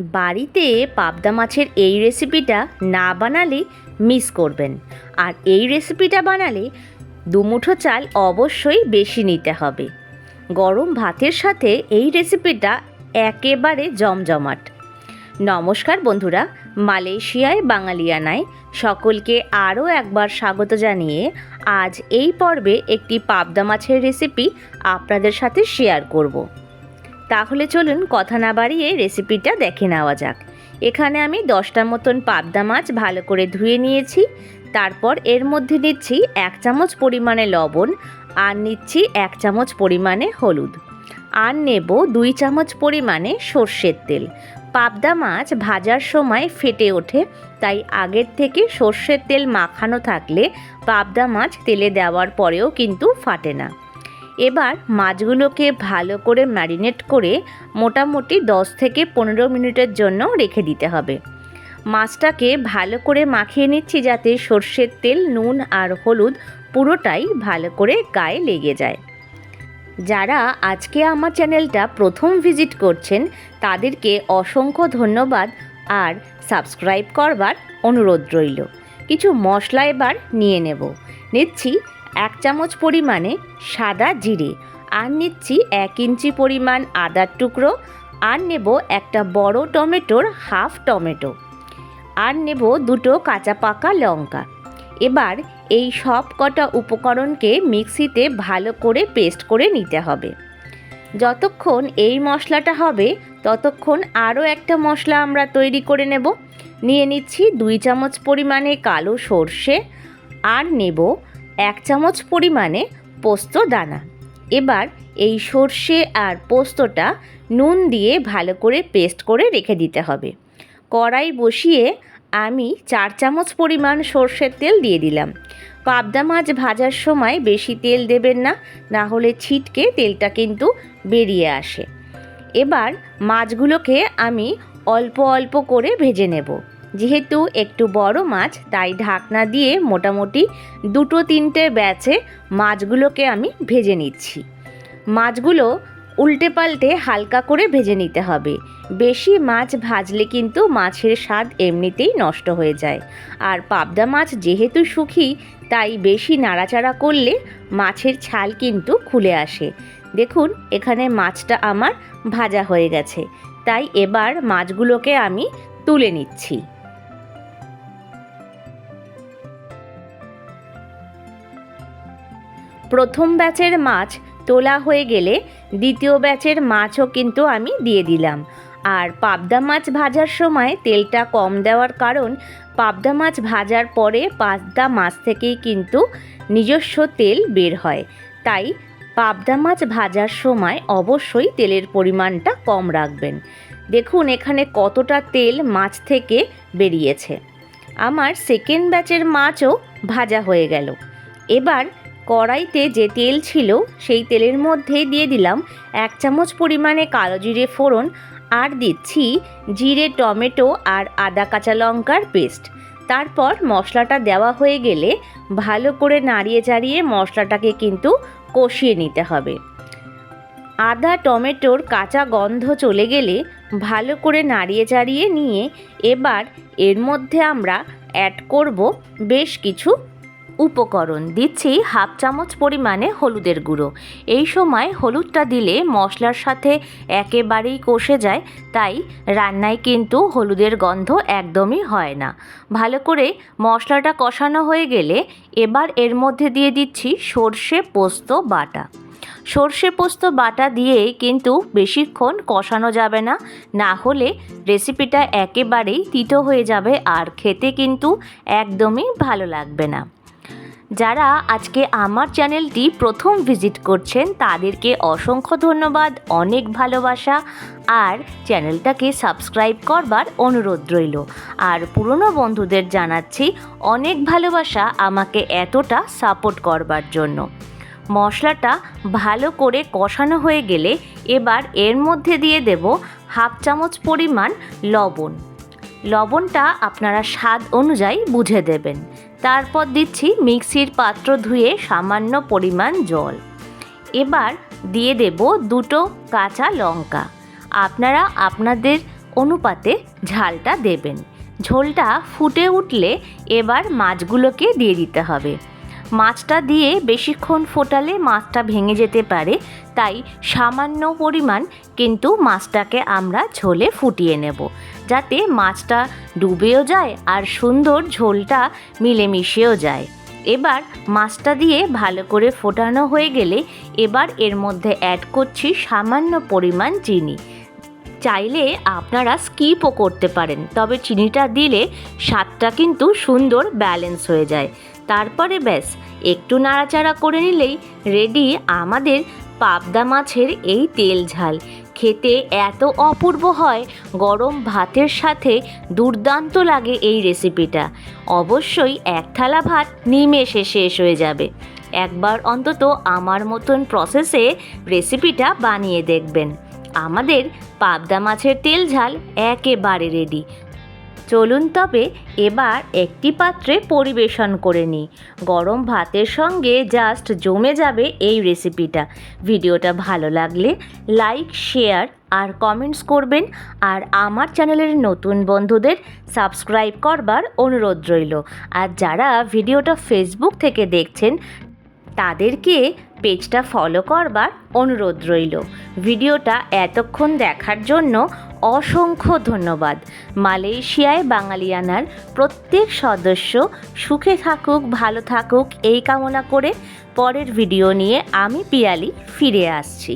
বাড়িতে পাবদা মাছের এই রেসিপিটা না বানালে মিস করবেন। আর এই রেসিপিটা বানালে দুমুঠো চাল অবশ্যই বেশি নিতে হবে। গরম ভাতের সাথে এই রেসিপিটা একেবারে জমজমাট। নমস্কার বন্ধুরা, মালয়েশিয়ায় বাঙালিয়ানায় সকলকে আরও একবার স্বাগত জানিয়ে আজ এই পর্বে একটি পাবদা মাছের রেসিপি আপনাদের সাথে শেয়ার করব। তাহলে চলুন কথা না বাড়িয়ে রেসিপিটা দেখে নেওয়া যাক। এখানে আমি দশটা মতন পাবদা মাছ ভালো করে ধুয়ে নিয়েছি। তারপর এর মধ্যে নিচ্ছি এক চামচ পরিমাণে লবণ আর নিচ্ছি এক চামচ পরিমাণে হলুদ। আর নেব দুই চামচ পরিমাণে সর্ষের তেল। পাবদা মাছ ভাজার সময় ফেটে ওঠে, তাই আগের থেকে সর্ষের তেল মাখানো থাকলে পাবদা মাছ তেলে দেওয়ার পরেও কিন্তু ফাটে না। এবার মাছগুলোকে ভালো করে ম্যারিনেট করে মোটামুটি দশ থেকে পনেরো মিনিটের জন্য রেখে দিতে হবে। মাছটাকে ভালো করে মাখিয়ে নিচ্ছি যাতে সর্ষের তেল, নুন আর হলুদ পুরোটাই ভালো করে গায়ে লেগে যায়। যারা আজকে আমার চ্যানেলটা প্রথম ভিজিট করছেন, তাদেরকে অসংখ্য ধন্যবাদ আর সাবস্ক্রাইব করবার অনুরোধ রইল। কিছু মশলা এবার নিয়ে নেব। নিচ্ছি এক চামচ পরিমাণে সাদা জিরে, আর নিচ্ছি এক ইঞ্চি পরিমাণ আদার টুকরো, আর নেব একটা বড় টমেটোর হাফ টমেটো, আর নেব দুটো কাঁচা পাকা লঙ্কা। এবার এই সব কটা উপকরণকে মিক্সিতে ভালো করে পেস্ট করে নিতে হবে। যতক্ষণ এই মশলাটা হবে, ততক্ষণ আরও একটা মশলা আমরা তৈরি করে নেব। নিয়ে নিচ্ছি দুই চামচ পরিমাণে কালো সর্ষে, আর নেব এক চামচ পরিমাণে পোস্ত দানা। এবার এই সর্ষে আর পোস্তটা নুন দিয়ে ভালো করে পেস্ট করে রেখে দিতে হবে। কড়াই বসিয়ে আমি চার চামচ পরিমাণ সর্ষের তেল দিয়ে দিলাম। পাবদা মাছ ভাজার সময় বেশি তেল দেবেন না না হলে ছিটকে তেলটা কিন্তু বেরিয়ে আসে। এবার মাছগুলোকে আমি অল্প অল্প করে ভেজে নেব। যেহেতু একটু বড় মাছ, তাই ঢাকনা দিয়ে মোটামুটি দুটো তিনটে ব্যাচে মাছগুলোকে আমি ভেজে নিচ্ছি। মাছগুলো উল্টে পাল্টে হালকা করে ভেজে নিতে হবে। বেশি মাছ ভাজলে কিন্তু মাছের স্বাদ এমনিতেই নষ্ট হয়ে যায়। আর পাবদা মাছ যেহেতু সুখী, তাই বেশি নাড়াচাড়া করলে মাছের ছাল কিন্তু খুলে আসে। দেখুন, এখানে মাছটা আমার ভাজা হয়ে গেছে। তাই এবার মাছগুলোকে আমি তুলে নিচ্ছি। প্রথম ব্যাচের মাছ তোলা হয়ে গেলে দ্বিতীয় ব্যাচের মাছও কিন্তু আমি দিয়ে দিলাম। আর পাবদা মাছ ভাজার সময় তেলটা কম দেওয়ার কারণ পাবদা মাছ ভাজার পরে পাবদা মাছ থেকেই কিন্তু নিজস্ব তেল বের হয়। তাই পাবদা মাছ ভাজার সময় অবশ্যই তেলের পরিমাণটা কম রাখবেন। দেখুন এখানে কতটা তেল মাছ থেকে বেরিয়েছে। আমার সেকেন্ড ব্যাচের মাছও ভাজা হয়ে গেল। এবার কড়াইতে যে তেল ছিল, সেই তেলের মধ্যে দিয়ে দিলাম এক চামচ পরিমাণে কালো জিরে ফোড়ন আর দিচ্ছি জিরে, টমেটো আর আদা কাঁচা লঙ্কার পেস্ট। তারপর মশলাটা দেওয়া হয়ে গেলে ভালো করে নাড়িয়ে চাড়িয়ে মশলাটাকে কিন্তু কষিয়ে নিতে হবে। আদা, টমেটোর কাঁচা গন্ধ চলে গেলে ভালো করে নাড়িয়ে চাড়িয়ে নিয়ে এবার এর মধ্যে আমরা অ্যাড করব বেশ কিছু উপকরণ দিচ্ছি হাফ চামচ পরিমাণে হলুদের গুঁড়ো। এই সময় হলুদটা দিলে মশলার সাথে একেবারেই কষে যায়, তাই রান্নায় কিন্তু হলুদের গন্ধ একদমই হয় না। ভালো করে মশলাটা কষানো হয়ে গেলে এবার এর মধ্যে দিয়ে দিচ্ছি সর্ষে পোস্ত বাটা। সর্ষে পোস্ত বাটা দিয়েই কিন্তু বেশিক্ষণ কষানো যাবে না না হলে রেসিপিটা একেবারেই তিতো হয়ে যাবে আর খেতে কিন্তু একদমই ভালো লাগবে না। যারা আজকে আমার চ্যানেলটি প্রথম ভিজিট করছেন, তাদেরকে অসংখ্য ধন্যবাদ, অনেক ভালোবাসা। আর চ্যানেলটাকে সাবস্ক্রাইব করবার অনুরোধ রইল। আর পুরনো বন্ধুদের জানাচ্ছি, অনেক ভালোবাসা আমাকে এতটা সাপোর্ট করবার জন্য। মশলাটা ভালো করে কষানো হয়ে গেলে এবার এর মধ্যে দিয়ে দেব হাফ চামচ পরিমাণ লবণ। লবণটা আপনারা স্বাদ অনুযায়ী বুঝে দেবেন। তারপর দিচ্ছি মিক্সির পাত্র ধুয়ে সামান্য পরিমাণ জল। এবার দিয়ে দেব দুটো কাঁচা লঙ্কা। আপনারা আপনাদের অনুপাতে ঝালটা দেবেন। ঝোলটা ফুটে উঠলে এবার মাছগুলোকে দিয়ে দিতে হবে। মাছটা দিয়ে বেশিক্ষণ ফোটালে মাছটা ভেঙে যেতে পারে, তাই সামান্য পরিমাণ কিন্তু মাছটাকে আমরা ঝোলে ফুটিয়ে নেব, যাতে মাছটা ডুবেও যায় আর সুন্দর ঝোলটা মিলেমিশেও যায়। এবার মাছটা দিয়ে ভালো করে ফোটানো হয়ে গেলে এবার এর মধ্যে অ্যাড করছি সামান্য পরিমাণ চিনি। চাইলে আপনারা স্কিপও করতে পারেন, তবে চিনিটা দিলে স্বাদটা কিন্তু সুন্দর ব্যালেন্স হয়ে যায়। তারপরে ব্যাস, একটু নাড়াচাড়া করে নিলেই রেডি আমাদের পাবদা মাছের এই তেল ঝাল। খেতে এত অপূর্ব হয়, গরম ভাতের সাথে দুর্দান্ত লাগে এই রেসিপিটা অবশ্যই এক থালা ভাত নিমেষে শেষ হয়ে যাবে। একবার অন্তত আমার মতন প্রসেসে রেসিপিটা বানিয়ে দেখবেন। আমাদের পাবদা মাছের তেল ঝাল একেবারে রেডি চলুন তবে এবার একটি পাত্রে পরিবেশন করে নিই। গরম ভাতের সঙ্গে জাস্ট জমে যাবে এই রেসিপিটা ভিডিওটা ভালো লাগলে লাইক শেয়ার আর কমেন্টস করবেন আর আমার চ্যানেলের নতুন বন্ধুদের সাবস্ক্রাইব করবার অনুরোধ রইল। আর যারা ভিডিওটা ফেসবুক থেকে দেখছেন তাদেরকে পেজটা ফলো করবার অনুরোধ রইল। ভিডিওটা এতক্ষণ দেখার জন্য অসংখ্য ধন্যবাদ। মালয়েশিয়ায় বাঙালিয়ানার প্রত্যেক সদস্য সুখে থাকুক, ভালো থাকুক, এই কামনা করে পরের ভিডিও নিয়ে আমি পিয়ালি ফিরে আসছি।